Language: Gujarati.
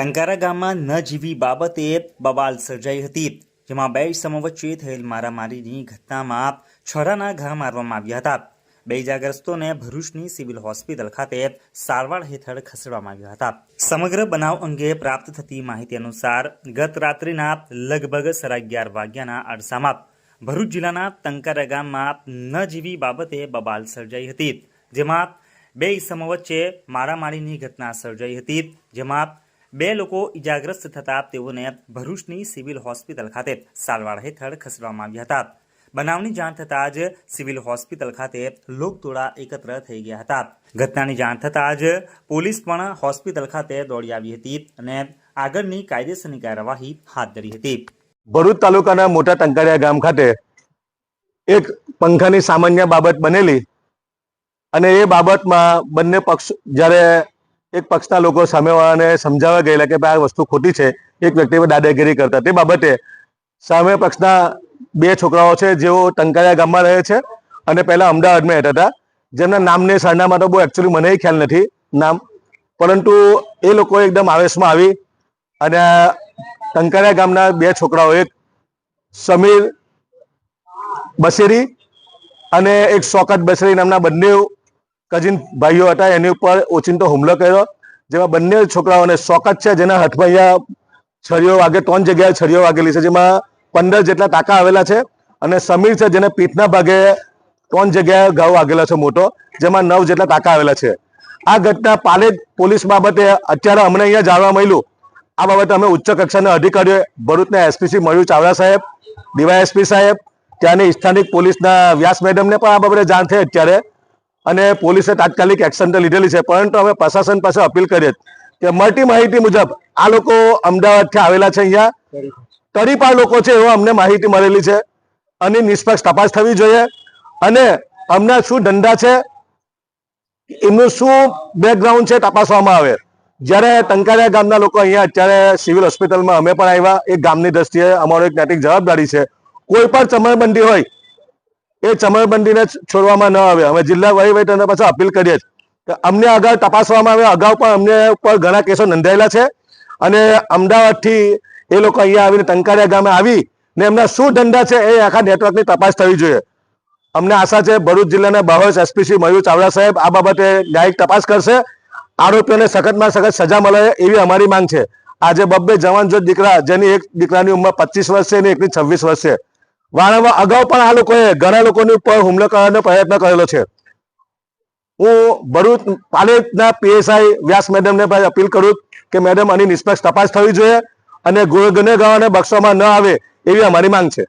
ટંકારા ગામમાં ન જીવી બાબતે બબાલ સર્જાઈ હતી. જેમાં બે સમૂહ વચ્ચે થયેલ મારામારીની ઘટનામાં છોરાના ઘા મારવામાં આવ્યા હતા. બે ઇજાગ્રસ્તોને ભરૂચની સિવિલ હોસ્પિટલ ખાતે સારવાર હેઠળ ખસેડવામાં આવ્યા હતા. સમગ્ર બનાવ અંગે પ્રાપ્ત થતી માહિતી અનુસાર ગત રાત્રિના લગભગ સાડા અગિયાર વાગ્યાના અરસામાં ભરૂચ જિલ્લાના ટંકારા ગામમાં ન જીવી બાબતે બબાલ સર્જાઈ હતી. જેમાં બે ઇસમો વચ્ચે મારામારીની ઘટના સર્જાઈ હતી. જેમાં બે લોકો ઇજાગ્રસ્ત થતા તેઓને ભરૂચની સિવિલ હોસ્પિટલ ખાતે સારવાર હેઠળ ખસેડવામાં આવ્યા હતા. બનાવની જાણ થતાં જ સિવિલ હોસ્પિટલ ખાતે લોકટોળા એકત્ર થઈ ગયા હતા. ઘટનાની જાણ થતાં જ પોલીસ પણ હોસ્પિટલ ખાતે દોડી આવી હતી અને આગળની કાયદેસરની કાર્યવાહી હાથ ધરી હતી. ભરૂચ તાલુકાના મોટા ટંકારિયા ગામ ખાતે એક પંખાની સામાન્ય બાબત બનેલી અને એ બાબતમાં બંને પક્ષ જ્યારે એક પક્ષના લોકો સામેવાળાને સમજાવવા ગયેલા કે આ વસ્તુ ખોટી છે, એક વ્યક્તિ દાદાગીરી કરતા. તે બાબતે સામે પક્ષના બે છોકરાઓ છે, જેઓ ટંકારિયા ગામમાં રહે છે અને પહેલા અમદાવાદમાં રહેતા હતા. જેમના નામને સરનામા તો બહુ એકચ્યુઅલી મને ખ્યાલ નથી, નામ. પરંતુ એ લોકો એકદમ આવેશમાં આવી અને આ ગામના બે છોકરાઓ, એક સમીર બસેરી અને એક શોકત બસેરી નામના બંને કઝિન ભાઈઓ હતા, એની ઉપર ઓચિંતો હુમલો કર્યો, જેમાં બંને છોકરાઓને શોકત છે, જેના હાથમાં અહીંયા છરીઓ વાગે, ત્રણ જગ્યાએ છરીઓ વાગેલી છે, જેમાં પંદર જેટલા ટાંકા આવેલા છે અને સમીર છે, જેને પીઠના ભાગે ત્રણ જગ્યાએ ઘાવ વાગેલો છે મોટો, જેમાં નવ જેટલા ટાંકા આવેલા છે. આ ઘટના પાલેજ પોલીસ બાબતે અત્યારે અમને અહીંયા જાણવા મળ્યું. આ બાબતે અમે ઉચ્ચ કક્ષાના અધિકારીઓ, ભરૂચના એસપીસી મળ્યું ચાવડા સાહેબ, ડીવાયએસપી સાહેબ, ત્યાંની સ્થાનિક પોલીસના વ્યાસ મેડમને પણ આ બાબતે જાણ થઈ અત્યારે. અને પોલીસે તાત્કાલિક એક્શન તો લીધેલી છે, પરંતુ અમે પ્રશાસન પાસે અપીલ કરીએ કે મળતી માહિતી મુજબ આ લોકો અમદાવાદથી આવેલા છે અહીંયા. તરીપાર લોકો છે એવો અમને માહિતી મળેલી છે અને નિષ્પક્ષ તપાસ થવી જોઈએ. અને અમને શું ધંધા છે, એમનું શું બેકગ્રાઉન્ડ છે તપાસવામાં આવે. જ્યારે ટંકારિયા ગામના લોકો અહીંયા અત્યારે સિવિલ હોસ્પિટલમાં અમે પણ આવ્યા એક ગામની દ્રષ્ટિએ અમારો એક નૈતિક જવાબદારી છે. કોઈ પણ ચમરબંધી હોય એ ચમરબંધીને છોડવામાં ન આવે. અમે જિલ્લા વહીવટીને પાછા અપીલ કરીએ છીએ અમને આગળ તપાસવામાં આવે. અગાઉ પણ અમને ઉપર ઘણા કેસો નોંધાયેલા છે. અને અમદાવાદથી એ લોકો અહીંયા આવીને ટંકારિયા ગામે આવી ને એમના શું ધંધા છે એ આખા નેટવર્કની તપાસ થવી જોઈએ. અમને આશા છે ભરૂચ જિલ્લાના બાહોશ એસપીસી મયુર ચાવડા સાહેબ આ બાબતે ન્યાયિક તપાસ કરશે. આરોપીઓને સખતમાં સખત સજા મળે એવી અમારી માંગ છે. આજે બબ્બે જવાન જો દીકરા, જેની એક દીકરાની ઉંમર પચીસ વર્ષ છે અને એકની છવ્વીસ વર્ષ છે. વારંવાર અગાઉ પણ આ લોકોએ ઘણા લોકોની ઉપર હુમલો કરવાનો પ્રયત્ન કરેલો છે. હું ભરૂચ પાલેજના પીએસઆઈ વ્યાસ મેડમને અપીલ કરું કે મેડમ, આની નિષ્પક્ષ તપાસ થવી જોઈએ અને ગુનેગારોને બક્ષવામાં ન આવે એવી અમારી માંગ છે.